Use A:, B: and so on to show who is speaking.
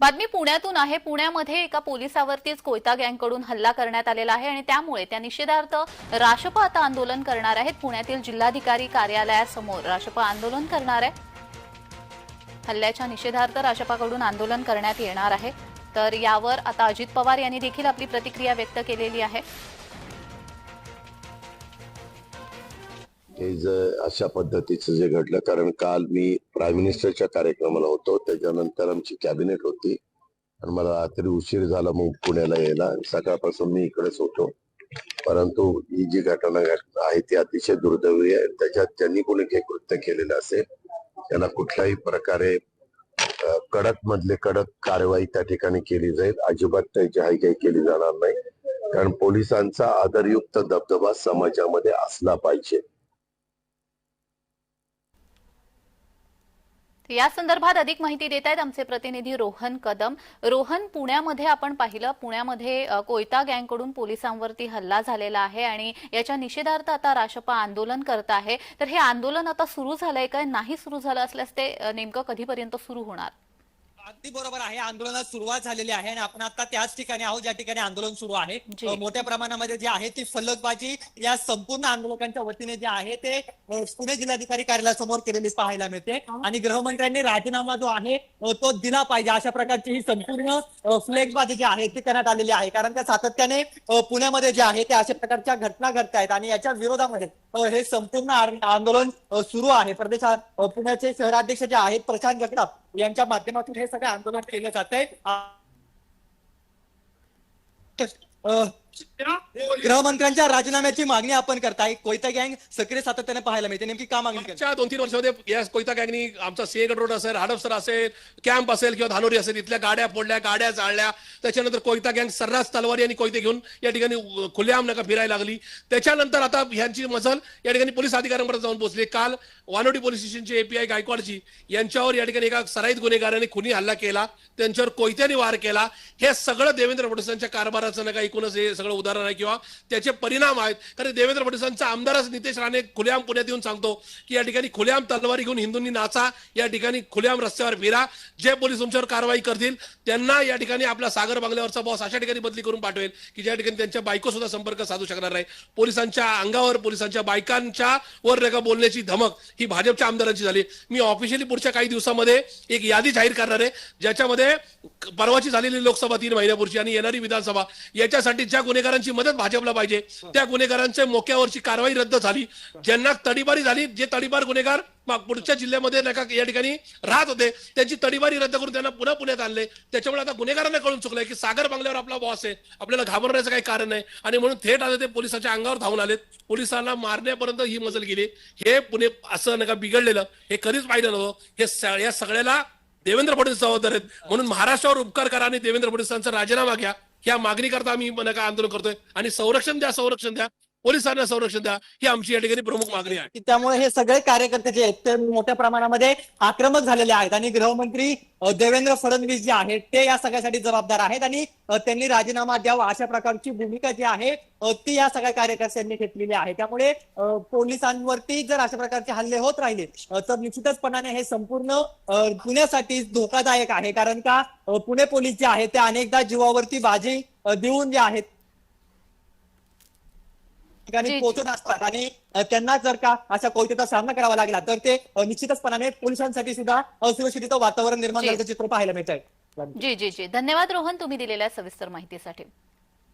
A: बातमी पुण्यातून आहे. पुण्यामध्ये एका पोलिसावरतीच कोयता गँगकडून हल्ला करण्यात आलेला आहे आणि त्यामुळे त्या निषेधार्थ राशपा आता आंदोलन करणार आहेत. पुण्यातील जिल्हाधिकारी कार्यालयासमोर राशपा आंदोलन करणार आहे. हल्ल्याच्या निषेधार्थ राष्ट्रपाकडून आंदोलन करण्यात येणार आहे. तर यावर आता अजित पवार यांनी देखील आपली प्रतिक्रिया व्यक्त केलेली आहे.
B: हे जे अशा पद्धतीचं जे घडलं कारण काल मी प्राईम मिनिस्टरच्या कार्यक्रमाला होतो त्याच्यानंतर आमची कॅबिनेट होती. आणि मला रात्री उशीर झाला मग पुण्याला यायला. सकाळपासून मी इकडेच होतो. परंतु ही जी घटना आहे ती अतिशय दुर्दैवी आहे. त्याच्यात ज्यांनी कोणी काही कृत्य केलेलं असेल त्यांना कुठल्याही प्रकारे कडक मधले कडक कारवाई त्या ठिकाणी केली जाईल. अजिबात त्याची हाय काही केली जाणार नाही. कारण पोलिसांचा आदरयुक्त दबदबा समाजामध्ये असला पाहिजे.
A: या संदर्भात अधिक माहिती देत आहेत आमचे प्रतिनिधी रोहन कदम. रोहन पुण्यामध्ये आपण पाहिलं पुण्यामध्ये कोयता गँगकडून पोलिसांवरती हल्ला झालेला आहे आणि याच्या निषेधार्थ आता राष्ट्रपा आंदोलन करत आहे. तर हे आंदोलन आता सुरू झालंय काय? नाही सुरू झालं असल्यास ते नेमकं कधीपर्यंत सुरू होणार?
C: अगदी बरोबर आहे. आंदोलनात सुरुवात झालेली आहे आणि आपण आता त्याच ठिकाणी आहोत ज्या ठिकाणी आंदोलन सुरू आहे. मोठ्या प्रमाणामध्ये जे आहे ती फलकबाजी या संपूर्ण आंदोलकांच्या वतीने जे आहे ते पुणे जिल्हाधिकारी कार्यालयासमोर केलेली पाहायला मिळते. आणि गृहमंत्र्यांनी राजीनामा जो आहे तो दिला पाहिजे. अशा प्रकारची ही संपूर्ण अ, फ्लेगबाजी जी आहे ती करण्यात आलेली आहे. कारण त्या सातत्याने पुण्यामध्ये जे आहे ते अशा प्रकारच्या घटना घडत आहेत आणि याच्या विरोधामध्ये हे संपूर्ण आंदोलन सुरू आहे. प्रदेश पुण्याचे शहराध्यक्ष जे आहेत प्रशांत जगताप यांच्या माध्यमातून हे सगळं आंदोलन केलं जात आहे गृहमंत्र्यांच्या राजीनाम्याची मागणी आपण करताय. कोयता गँग सक्रिय सातत्याने पाहायला मिळते. नेमकी का मागणी करताय?
D: मागच्या दोन तीन वर्षामध्ये या कोयता गँगनी आमचा सिंहगड रोड असेल हडपसर असेल कॅम्प असेल किंवा धानोरी असेल इथल्या गाड्या फोडल्या गाड्या जाळल्या. त्याच्यानंतर कोयता गँग सर्रास तलवारी आणि कोयते घेऊन या ठिकाणी अ, खुलेआम नका फिरायला लागली. त्याच्यानंतर आता ह्यांची मजल या ठिकाणी पोलीस अधिकाऱ्यांपर्यंत जाऊन पोहोचली. काल वानोडी पोलीस स्टेशनचे एपीआय गायकवाडची यांच्यावर या ठिकाणी एका सराईत गुन्हेगाराने खुनी हल्ला केला. त्यांच्यावर कोयत्याने वार केला. हे सगळं देवेंद्र फडणवीसांच्या कारभाराचं नका एकूणच हे सगळं उदाहरण आहे किंवा त्याचे परिणाम आहेत. कारण देवेंद्र फडणवीसांचा आमदारच नितेश राणे खुलेआम पुण्यात येऊन सांगतो की या ठिकाणी खुलेआम तलवारी घेऊन हिंदूंनी नाचा या ठिकाणी खुलेआम रस्त्यावर फिरा जे पोलीस तुमच्यावर कारवाई करतील त्यांना या ठिकाणी आपला सागर बंगल्यावरचा बॉस अशा ठिकाणी बदली करून पाठवेल की ज्या ठिकाणी त्यांच्या बायको सुद्धा संपर्क साधू शकणार नाही. पोलिसांच्या अंगावर पोलिसांच्या बायकांच्या वर रेखा बोलण्याची धमक ही भाजपच्या आमदारांची झाली. मी ऑफिशियली पुढच्या काही दिवसामध्ये एक यादी जाहीर करणार आहे ज्याच्यामध्ये परवाची झालेली लोकसभा तीन महिन्यापूर्वी आणि येणारी विधानसभा याच्यासाठी ज्या गुन्हेगारांची मदत भाजपला पाहिजे. त्या गुन्हेगारांच्या मोक्यावरची कारवाई रद्द झाली. ज्यांना तडीबारी झाली जे तडीबार गुन्हेगार पुढच्या जिल्ह्यामध्ये नाही का या ठिकाणी राहत होते त्यांची तडीबारी रद्द करून त्यांना पुन्हा पुण्यात आणले. त्याच्यामुळे आता गुन्हेगारांना कळून चुकलंय की सागर बंगल्यावर आपला बॉस आहे. आपल्याला घाबरण्याचं काही कारण नाही. आणि म्हणून थेट आता ते पोलिसांच्या अंगावर धावून आलेत. पोलिसांना मारण्यापर्यंत ही मजल गेली. हे पुणे असं नका बिघडलेलं हे कधीच पाहिलं नव्हतं. हे या सगळ्याला देवेंद्र फडणवीस जबाबदार आहेत. म्हणून महाराष्ट्रावर उपकार करा आणि देवेंद्र फडणवीसांचा राजीनामा घ्या. या मागणी करता आम्ही नका आंदोलन करतोय. आणि संरक्षण द्या संरक्षण द्या. पोलिसांना संरक्षण द्या. ही आमची या ठिकाणी प्रमुख मागणी आहे.
C: त्यामुळे हे सगळे कार्यकर्ते जे आहेत ते मोठ्या प्रमाणामध्ये आक्रमक झालेले आहेत. आणि गृहमंत्री देवेंद्र फडणवीस जे आहेत ते या सगळ्यासाठी जबाबदार आहेत. आणि त्यांनी राजीनामा द्यावा अशा प्रकारची भूमिका जी आहे ती या सगळ्या कार्यकर्त्यांनी घेतलेली आहे. त्यामुळे पोलिसांवरती जर अशा प्रकारचे हल्ले होत राहिले तर निश्चितचपणाने हे संपूर्ण पुण्यासाठी धोकादायक आहे. कारण का पुणे पोलीस जे आहेत ते अनेकदा जीवावरती बाजी देऊन जे आहेत ठिकाणी
A: जी.
C: पोहोचत असतात आणि त्यांना जर का अशा कोयतेचा सामना करावा लागला तर ते निश्चितचपणाने पोलिसांसाठी सुद्धा असुरक्षित वातावरण निर्माण. झाल्याचं चित्र पाहायला मिळत आहे
A: जी जी जी धन्यवाद रोहन तुम्ही दिलेल्या सविस्तर माहितीसाठी